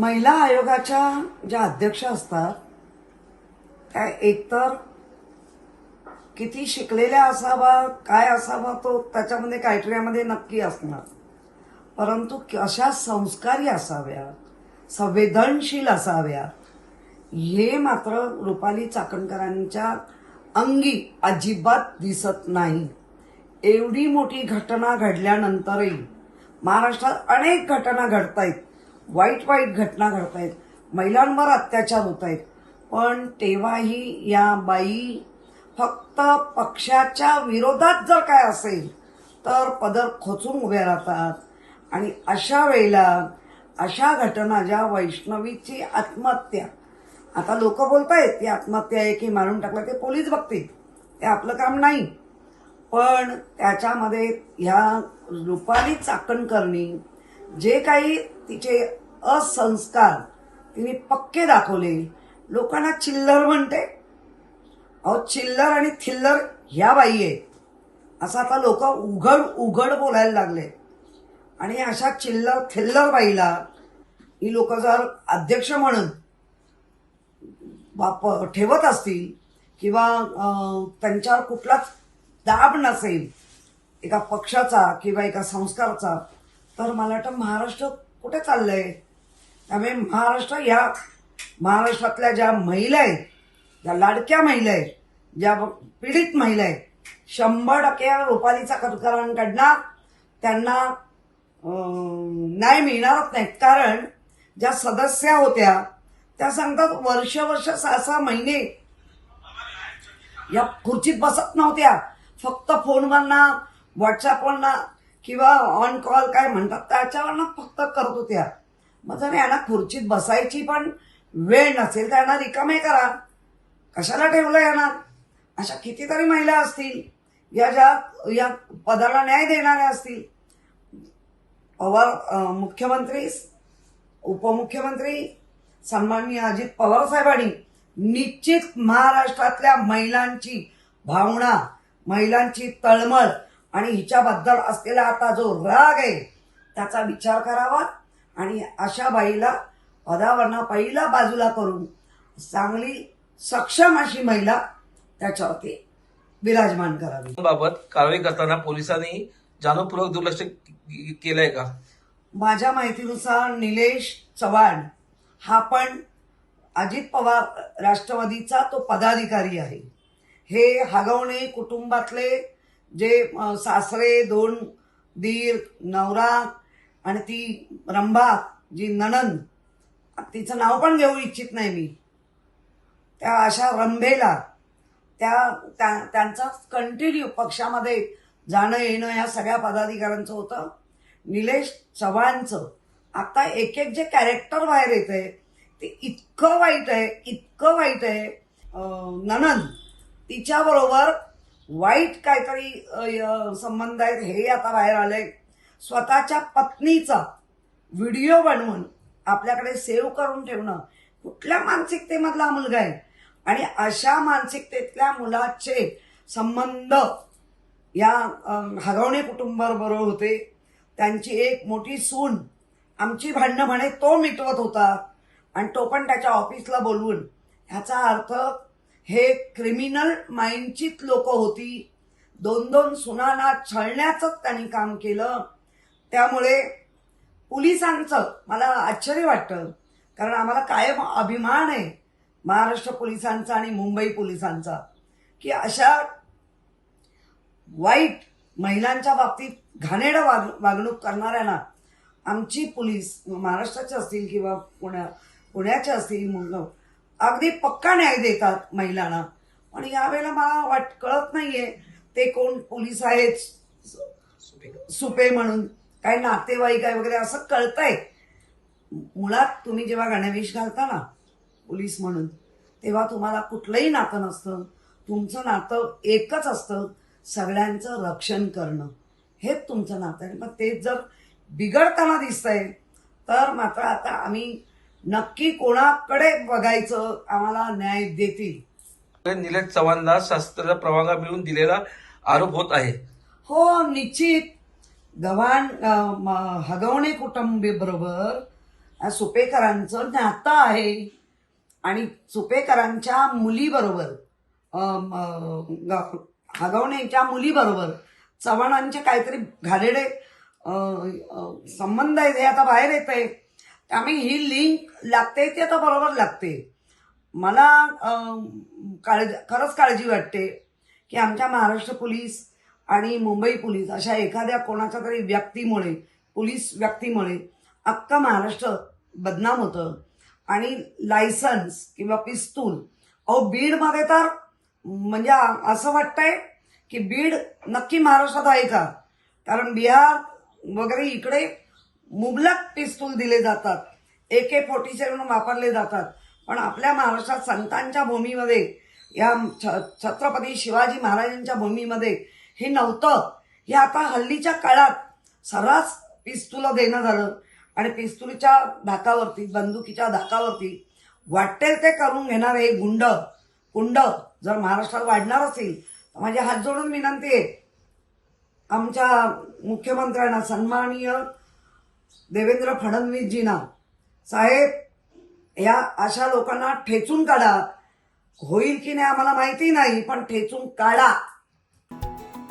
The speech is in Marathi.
महिला आयोगाच्या ज्या अध्यक्ष असतात त्या एकतर किती शिकलेल्या असावा काय असावा तो त्याच्यामध्ये क्रायटेरियामध्ये नक्की असणार. परंतु कशा संस्कारी असाव्या संवेदनशील असाव्या हे मात्र रुपाली चाकणकरांच्या अंगी अजिबात दिसत नाही. एवढी मोठी घटना घडल्यानंतरही महाराष्ट्रात अनेक घटना घडत आहेत वाईट वाईट घटना घडत आहेत महिलांवर अत्याचार होत आहेत पण तेव्हाही या बाई फक्त पक्षाच्या विरोधात जर काय असेल तर पदर खोचून उभ्या राहतात. आणि अशा वेळेला अशा घटना ज्या वैष्णवीची आत्महत्या. आता लोक बोलतायत ती आत्महत्या आहे की मारून टाकलं ते पोलीस बघतील. ते आपलं काम नाही. पण त्याच्यामध्ये ह्या रुपाली चाकणकरणी जे काही तिचे असंस्कार. तिने पक्के दाखवले. लोकांना चिल्लर म्हणते. अहो चिल्लर आणि थिल्लर ह्या बाई आहे असं आता लोक उघड उघड बोलायला लागले. आणि अशा चिल्लर थिल्लर बाईला ही लोक जर अध्यक्ष म्हणून वाप ठेवत असतील किंवा त्यांच्यावर कुठलाच दाब नसेल एका पक्षाचा किंवा एका संस्काराचा तर मला वाटतं महाराष्ट्र कुठे चाललं आहे त्यामुळे महाराष्ट्र या महाराष्ट्रातल्या ज्या महिला आहेत ज्या लाडक्या महिला आहेत ज्या पीडित महिला आहेत शंभर टक्के रुपालीचा खतकरण काढणार. त्यांना न्याय मिळणारच नाही. कारण ज्या सदस्या होत्या त्या सांगतात वर्ष वर्ष सहा सहा महिने या खुर्चीत बसत नव्हत्या. फक्त फोनवरनं व्हॉट्सअपवरना किंवा ऑन कॉल काय म्हणतात त्याच्यावरनं फक्त करत होत्या. मग जर यांना खुर्चीत बसायची पण वेळ नसेल तर यांना रिकामे करा. कशाला ठेवलं येणार अशा कितीतरी महिला असतील. या ज्या या पदाला न्याय देणाऱ्या असतील. पवार मुख्यमंत्री उपमुख्यमंत्री सन्माननीय अजित पवार साहेबांनी निश्चित महाराष्ट्रातल्या महिलांची भावना महिलांची तळमळ आणि हिच्याबद्दल असलेला आता जो राग आहे त्याचा विचार करावा. आणि अशा बाईला पदावरनं पहिला बाजूला करून चांगली सक्षम अशी महिला त्याच्यावरती विराजमान करावी. बाबत कारवाई करताना पोलिसांनी जाणीवपूर्वक दुर्लक्ष केलंय का? माझ्या माहितीनुसार निलेश चव्हाण हा पण अजित पवार राष्ट्रवादीचा तो पदाधिकारी आहे. हे हगवणे कुटुंबातले जे सासरे दोन दीर नवरा आणि ती रंभा जी ननंद तिचं नाव पण घेऊ इच्छित नाही मी. त्या अशा रंभेला त्या त्या- त्यांचा कंटिन्यू पक्षामध्ये जाणं येणं या सगळ्या पदाधिकाऱ्यांचं होतं. निलेश चव्हाणचं. आता एक एक जे कॅरेक्टर बाहेर येत आहे ते इतकं वाईट आहे इतकं वाईट आहे. ननंद तिच्याबरोबर वाईट काहीतरी संबंध आहेत हे आता बाहेर आलंय. स्वतःच्या पत्नीचा व्हिडिओ बनवून आपल्याकडे सेव्ह करून ठेवणं. कुठल्या मानसिकतेमधला मुलगा आहे? आणि अशा मानसिकतेतल्या मुलाचे संबंध या हगवणे कुटुंबाबरोबर होते. त्यांची एक मोठी सून आमची भांडणं म्हणे तो मिटवत होता. आणि तो पण त्याच्या ऑफिसला बोलवून. ह्याचा अर्थ हे क्रिमिनल माइंडचीच लोक होती. दोन दोन सुनांना छळण्याचंच त्यांनी काम केलं. त्यामुळे पोलिसांचं मला आश्चर्य वाटतं. कारण आम्हाला कायम अभिमान आहे महाराष्ट्र पोलिसांचा आणि मुंबई पोलिसांचा की अशा वाईट महिलांच्या बाबतीत घाणेरडं वाग वागणूक करणाऱ्यांना आमची पोलीस महाराष्ट्राचे असतील किंवा पुण्या पुण्याचे असतील मुलं अगदी पक्का न्याय देतात महिलांना. पण यावेळेला मला वाट कळत नाहीये ते कोण पोलीस आहेत सुपे म्हणून. काय नातेवाईक आहे वगैरे असं कळतंय. मुळात तुम्ही जेव्हा गणवेश घालता ना पोलीस म्हणून तेव्हा तुम्हाला कुठलंही नातं नसतं. तुमचं नातं एकच असतं सगळ्यांचं रक्षण करणं. हेच तुमचं नातं आहे. पण तेच जर बिघडताना दिसतंय तर मात्र आता आम्ही नक्की कोणाकडे बघायचं आम्हाला न्याय देतील. निलेश चव्हाणला शास्त्र परवानगा मिळून दिलेला आरोप होत आहे. हो निश्चित. गव्हाण म- हगवणे कुटुंबी बरोबर सुपेकरांचं नातं आहे. आणि सुपेकरांच्या मुलीबरोबर हगवणेच्या मुलीबरोबर चव्हाणांचे काहीतरी घालेले संबंध आहेत हे आता बाहेर येत आहे. त्यामुळे ही लिंक लागते ती आता बरोबर लागते. मला काळजी खरंच काळजी वाटते की आमच्या महाराष्ट्र पोलीस आणि मुंबई पोलीस अशा एखाद्या कोणाच्या तरी व्यक्तीमुळे पोलीस व्यक्तीमुळे अख्खा महाराष्ट्र बदनाम होतं. आणि लायसन्स किंवा पिस्तूल अहो बीडमध्ये तर म्हणजे असं वाटतंय की बीड नक्की महाराष्ट्रात आहे का? कारण बिहार वगैरे इकडे मुबलक पिस्तूल दिले जातात. ए के फोर्टी सेवन वापरले जातात. पण आपल्या महाराष्ट्रात संतांच्या भूमीमध्ये या छ- छत्रपती शिवाजी महाराजांच्या भूमीमध्ये हे नव्हतं. हे आता हल्लीच्या काळात सर्रास पिस्तुलं देणं झालं आणि पिस्तुलीच्या धाकावरती बंदुकीच्या धाकावरती वाटेल ते करून घेणार हे गुंड कुंड जर महाराष्ट्रात वाढणार असेल तर माझी हात जोडून विनंती आहे. आमच्या मुख्यमंत्र्यांना सन्माननीय देवेंद्र फडणवीसजींना साहेब या अशा लोकांना ठेचून काढा. होईल की नाही आम्हाला माहिती नाही पण ठेचून काढा.